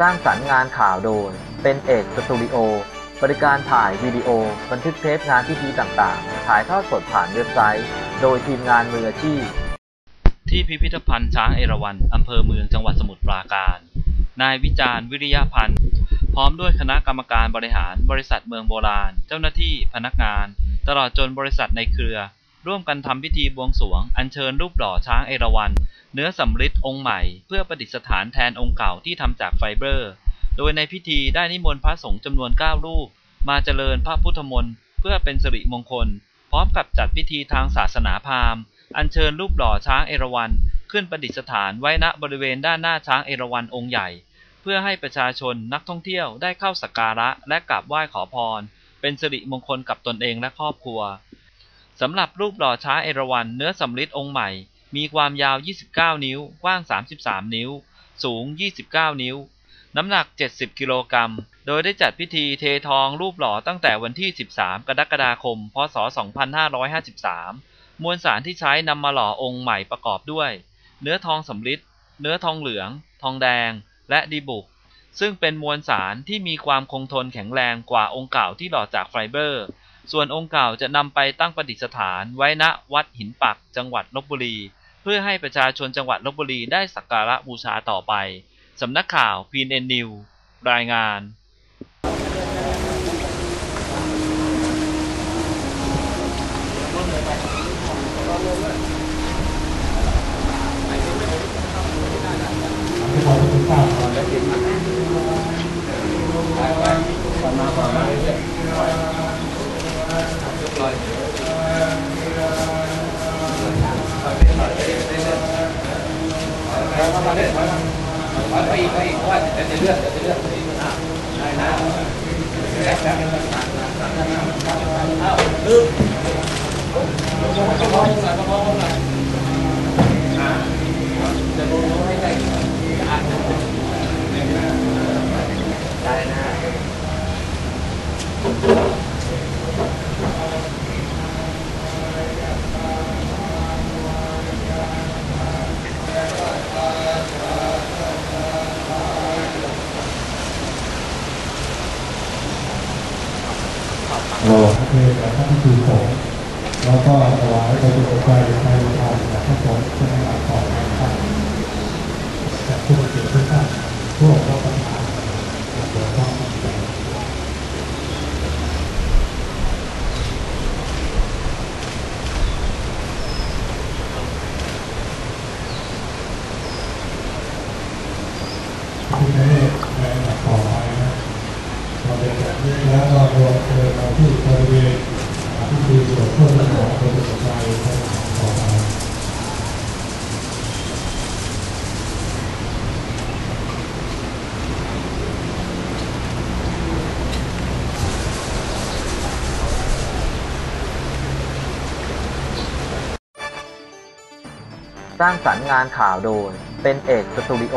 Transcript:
สร้างสรรค์งานข่าวโดย เป็นเอกสตูดิโอ บริการถ่ายวิดีโอ บันทึกเทปงานพิธีต่างๆ ถ่ายทอดสดผ่านเว็บไซต์ โดยทีมงานมืออาชีพ ที่พิพิธภัณฑ์ช้างเอราวัณอำเภอเมืองจังหวัดสมุทรปราการ นายวิจารณ์วิริยพันธ์ พร้อมด้วยคณะกรรมการบริหารบริษัทเมืองโบราณ เจ้าหน้าที่พนักงาน ตลอดจนบริษัทในเครือ ร่วมกันทำพิธีบวงสรวง อัญเชิญรูปหล่อช้างเอราวัณเนื้อสำริดองค์ใหม่ เพื่อประดิษฐานแทนองค์เก่าที่ทำจากไฟเบอร์ โดยในพิธีได้นิมนต์พระสงฆ์จำนวน 9 รูป มาเจริญพระพุทธมนต์เพื่อเป็นสิริมงคล พร้อมกับจัดพิธีทางศาสนาพราหมณ์ อัญเชิญรูปหล่อช้างเอราวัณขึ้นประดิษฐานไว้ณบริเวณด้านหน้าช้างเอราวัณองค์ใหญ่ เพื่อให้ประชาชนนักท่องเที่ยวได้เข้าสักการะและกราบไหว้ขอพร เป็นสิริมงคลกับตนเองและครอบครัว สำหรับรูปหล่อช้าเอราวัณเนื้อสำริดองค์ใหม่ มีความยาว 29 นิ้ว กว้าง 33 นิ้ว สูง 29 นิ้ว น้ำหนัก 70 กิโลกรัม โดยได้จัดพิธีเททองรูปหล่อตั้งแต่วันที่ 13 กรกฎาคม พศ 2553 มวลสารที่ใช้นำมาหล่อองค์ใหม่ประกอบด้วย เนื้อทองสำริดเนื้อทองเหลือง ทองแดง และดีบุก ซึ่งเป็นมวลสารที่มีความคงทนแข็งแรงกว่าองค์เก่าที่หล่อจากไฟเบอร์ ส่วนองค์เก่าจะนำไปตั้งประดิษฐานไว้ณวัดหินปักจังหวัดลบบุรี เพื่อให้ประชาชนจังหวัดลบบุรีได้สักการะบูชาต่อไปสำนักข่าวพีเอ็นนิวรายงาน ๆไปอีกไปอีกเพราะว่าจะเลื่อนจะเลื่อนได้นะแล้วแล้วอ้าวลืมประคองประคองหน่อยประคองหน่อยอ่าจะลงให้ได้ ได้นะ โลเพลกับท่านคือผมแล้วก็ถวายประโยชน์ใจในทางจากพระสงฆ์เป็นการต่อไปครับจากผู้เกี่ยวข้องพวกเราประธานเกี่ยวข้องกันที่ได้ในต่อไปนะเราเป็นแบบนี้แล้วเราที่บริเว ที่คือส่วนเพิ่มขอบริษัทใจต่อไปสร้างสรรค์งานข่าวโดย เป็นเอกสตูดิโอ